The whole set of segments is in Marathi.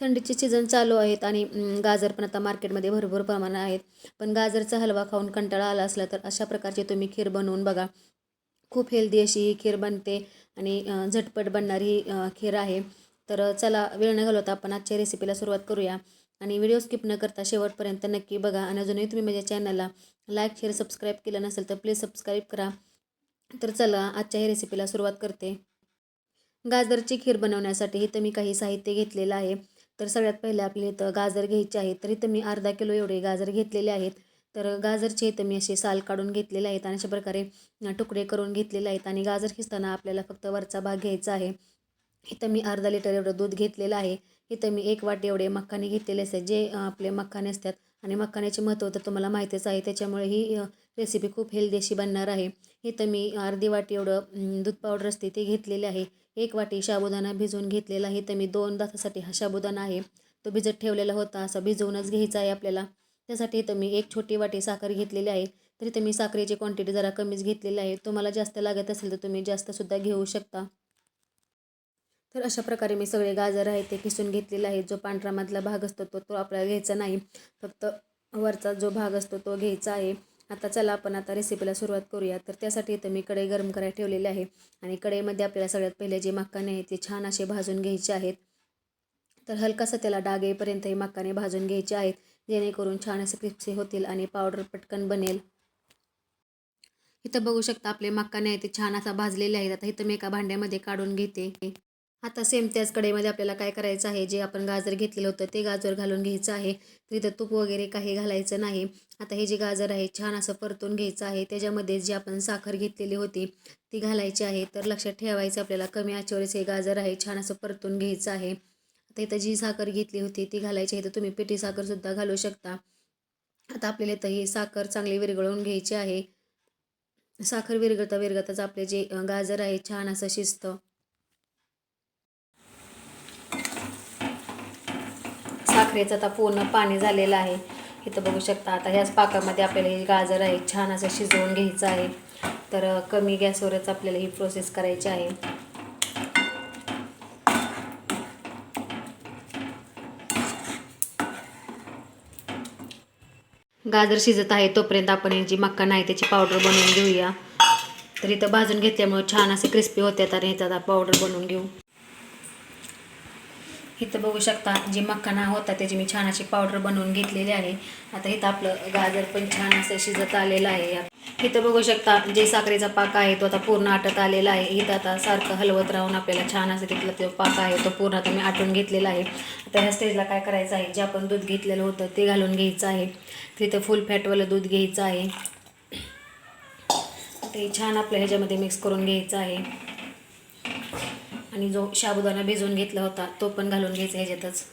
थंडीचे सीझन चालू आहेत आणि गाजर पण आता मार्केटमध्ये भरपूर प्रमाणात आहेत. पण गाजरचा हलवा खाऊन कंटाळा आला असला तर अशा प्रकारची तुम्ही खीर बनवून बघा. खूप हेल्दी अशी ही खीर बनते आणि झटपट बनणारी ही खीर आहे. तर चला वेळ न घालवता आपण आजच्या रेसिपीला सुरुवात करूया. आणि व्हिडिओ स्किप न करता शेवटपर्यंत नक्की बघा. आणि अजूनही तुम्ही माझ्या चॅनलला लाईक शेअर सबस्क्राईब केलं नसेल तर प्लीज सबस्क्राईब करा. तर चला आजच्या ही रेसिपीला सुरुवात करते. गाजरची खीर बनवण्यासाठी इथं मी काही साहित्य घेतलेलं आहे. तर सगळ्यात पहिले आपले इथं गाजर घ्यायचे आहेत तर इथं मी अर्धा किलो एवढे गाजर घेतलेले आहेत. तर गाजरचे इथं मी असे साल काढून घेतलेले आहेत आणि अशा प्रकारे तुकडे करून घेतलेले आहेत आणि गाजर खिसताना आपल्याला फक्त वरचा भाग घ्यायचा आहे. इथं मी अर्धा लिटर एवढं दूध घेतलेलं आहे. इथं मी एक वाटी एवढे मखाने घेतलेले असतात जे आपले मखाने असतात. आणि मखाण्याचे महत्त्व तर तुम्हाला माहितीच आहे त्याच्यामुळे ही रेसिपी खूप हेल्दी अशी बनणार आहे. इथं मी अर्धी वाटी एवढं दूध पावडर असते ते घेतलेले आहे. एक वाटी साबुदाणा भिजवून घेतलेला आहे. तर मी दोन तासासाठी हा साबुदाणा आहे. तो भिजत ठेवलेला होता असा भिजवूनच घ्यायचा आहे आपल्याला. त्यासाठी इथं मी एक छोटी वाटी साखर घेतलेली आहे. तर इथं मी साखरेची क्वांटिटी जरा कमीच घेतलेली आहे. तुम्हाला जास्त लागत असेल तर तुम्ही जास्तसुद्धा घेऊ शकता. तर अशा प्रकारे मी सगळे गाजर आहे ते किसून घेतलेला आहे जो पांढरामधला भाग असतो तो तो आपल्याला घ्यायचा नाही. फक्त वरचा जो भाग असतो तो घ्यायचा आहे. आता चला आपण आता रेसिपीला सुरुवात करूया. तर त्यासाठी इथं मी कढई गरम करायला ठेवलेली आहे. आणि कढईमध्ये आपल्याला सगळ्यात पहिले जे मक्काने आहेत ते छान असे भाजून घ्यायचे आहेत. तर हलकासा त्याला डाग येईपर्यंत हे मक्काने भाजून घ्यायचे आहेत. जेणेकरून छान असे क्रिप्सी होतील आणि पावडर पटकन बनेल. इथं बघू शकता आपले मक्काने आहे ते छान असा भाजलेले आहेत. आता इथं मी एका भांड्यामध्ये काढून घेते. आता सेम त्याच कढईमध्ये आपल्याला काय करायचं आहे? जे आपण गाजर घेतलेलं होतं ते गाजर घालून घ्यायचं आहे. तर इथं तूप वगैरे काही घालायचं नाही. आता हे जे गाजर आहे छान असं परतून घ्यायचं आहे. त्याच्यामध्ये जी आपण साखर घेतलेली होती ती घालायची आहे. तर लक्षात ठेवायचं आपल्याला कमी आचेवरच हे गाजर आहे छान असं परतून घ्यायचं आहे. आता इथं जी साखर घेतली होती ती घालायची आहे. तर तुम्ही पिठी साखरसुद्धा घालू शकता. आता आपल्याला इथं ही साखर चांगली विरघळून घ्यायची आहे. साखर विरघळता विरघळताच आपले जे गाजर आहे छान असं शिजतं. भाकरीचं आता पूर्ण पाणी झालेलं आहे. इथं बघू शकता आता ह्याच पाकामध्ये आपल्याला हे गाजर आहे छान असं शिजवून घ्यायचं आहे. तर कमी गॅसवरच आपल्याला ही प्रोसेस करायची आहे. गाजर शिजत आहे तोपर्यंत आपण ही जी मक्का आहे त्याची पावडर बनवून घेऊया. तर इथं भाजून घेतल्यामुळे छान असे क्रिस्पी होतात आणि ह्याचा आता पावडर बनवून घेऊ. इथं बघू शकता जी मखाना होता त्याची मी छान अशी पावडर बनवून घेतलेली आहे. आता इथं आपलं गाजर पण छान असं शिजत आलेलं आहे. इथं बघू शकता जे साखरेचा पाक आहे तो आता पूर्ण आटत आलेला आहे. इथं आता सारखं हलवत राहून आपल्याला छान असं तिथला तो पाक आहे तो पूर्ण आता मी आटून घेतलेला आहे. आता ह्या स्टेजला काय करायचं आहे? जे आपण दूध घेतलेलं होतं ते घालून घ्यायचं आहे. तिथं फुल फॅटवालं दूध घ्यायचं आहे. ते छान आपल्या ह्याच्यामध्ये मिक्स करून घ्यायचं आहे. आणि जो शाबुदाना भिजवून घेतला होता तो पण घालून घ्यायचा ह्याच्यातच.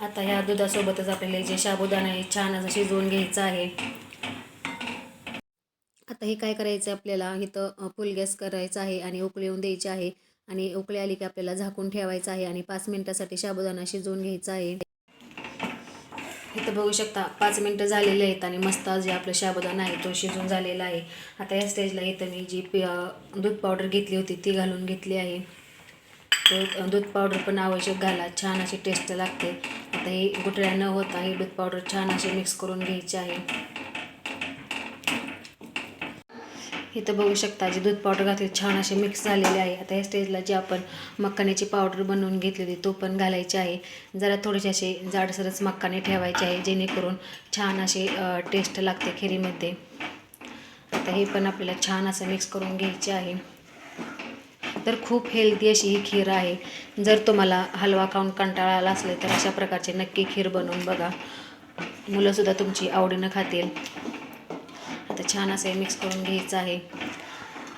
आता ह्या दुधासोबतच आपल्याला जे शाबुदाना आहे छान असं शिजवून घ्यायचं आहे. आता हे काय करायचं आहे आपल्याला? इथं फुल गॅस करायचा आहे आणि उकळी येऊन द्यायची आहे. आणि उकळी आली की आपल्याला झाकून ठेवायचं आहे आणि पाच मिनटासाठी शाबुदाना शिजवून घ्यायचा आहे. इथं बघू शकता पाच मिनटं झालेले आहेत आणि मस्त जे आपलं साबुदाणा आहे तो शिजून झालेला आहे. आता या स्टेजला इथं मी जी पि दूध पावडर घेतली होती ती घालून घेतली आहे. तो दूध पावडर पण आवश्यक घाला छान अशी टेस्ट लागते. आता हे गुठळ्या न होता ही दूध पावडर छान अशी मिक्स करून घ्यायची आहे. इथं बघू शकता जी दूध पावडर घातली छान असे मिक्स झालेले आहे. आता या स्टेजला जी आपण मक्काण्याची पावडर बनवून घेतलेली तो पण घालायची आहे. जरा थोडेसे असे जाडसरच मक्काने ठेवायचे आहे जेणेकरून छान असे टेस्ट लागते खिरीमध्ये. आता हे पण आपल्याला छान असं मिक्स करून घ्यायचे आहे. तर खूप हेल्दी अशी ही खीर आहे. जर तुम्हाला हलवा खाऊन कंटाळा आला असले तर अशा प्रकारचे नक्की खीर बनवून बघा. मुलंसुद्धा तुमची आवडीनं खातील. आता छान असं मिक्स करून घ्यायचं आहे.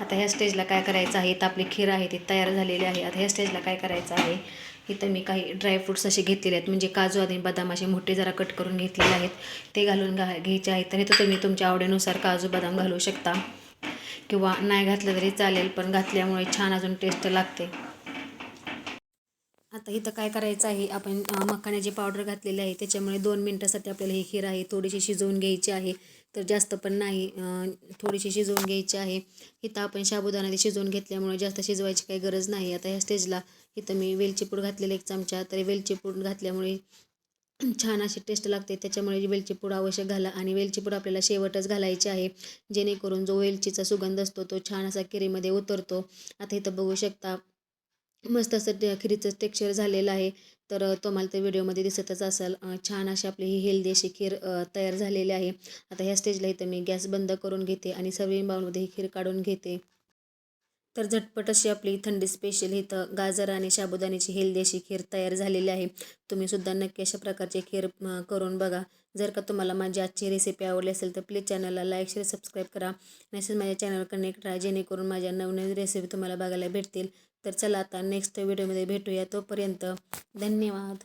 आता ह्या स्टेजला काय करायचं आहे? इथं आपली खीर आहे ती तयार झालेली आहे. आता ह्या स्टेजला काय करायचं आहे? इथं मी काही ड्रायफ्रूट्स असे घेतलेले आहेत. म्हणजे काजू आणि बदाम असे मोठे जरा कट करून घेतलेले आहेत. ते घालून घा घ्यायचे आहेत. तर इथं तुम्ही तुमच्या आवडीनुसार काजू बदाम घालू शकता. किंवा नाही घातलं तरी चालेल पण घातल्यामुळे छान अजून टेस्ट लागते. आता इथं काय करायचं आहे? आपण मखाण्याची पावडर घातलेली आहे. त्याच्यामुळे दोन मिनटासाठी आपल्याला ही खीर आहे थोडीशी शिजवून घ्यायची आहे. तर जास्त पण नाही. थोडीशी शिजवून घ्यायची आहे. इथं आपण साबुदाणा शिजवून घेतल्यामुळे जास्त शिजवायची काही गरज नाही. आता ह्या स्टेजला इथं मी वेलची पूड घातलेली एक चमचा. तर वेलची पूड घातल्यामुळे छान अशी टेस्ट लागते. त्याच्यामुळे वेलची पूड आवश्यक घाला आणि वेलची पूड आपल्याला शेवटच घालायची आहे. जेणेकरून जो वेलचीचा सुगंध असतो तो छान असा केरीमध्ये उतरतो. आता इथं बघू शकता मस्त असं ते खिरीचं टेक्स्चर झालेलं आहे. तर तुम्हाला ते व्हिडिओमध्ये दिसतच असेल छान अशी आपली ही हेल्दी अशी खीर तयार झालेली आहे. आता ह्या स्टेजला इथं मी गॅस बंद करून घेते आणि सर्विंग बाउलमध्ये ही खीर काढून घेते. तर झटपट अशी आपली थंडी स्पेशल इथं गाजर आणि साबुदाण्याची हेल्दी अशी खीर तयार झालेली आहे. तुम्ही सुद्धा नक्की अशा प्रकारची खीर करून बघा. जर का तुम्हाला माझी आजची रेसिपी आवडली असेल तर प्लीज चॅनलला लाईक शेअर सबस्क्राईब करा. नसेल माझ्या चॅनलवर कनेक्ट राहा जेणेकरून माझ्या नवनवीन रेसिपी तुम्हाला बघायला भेटतील. तर चला आता नेक्स्ट व्हिडिओमध्ये भेटूया. तोपर्यंत धन्यवाद.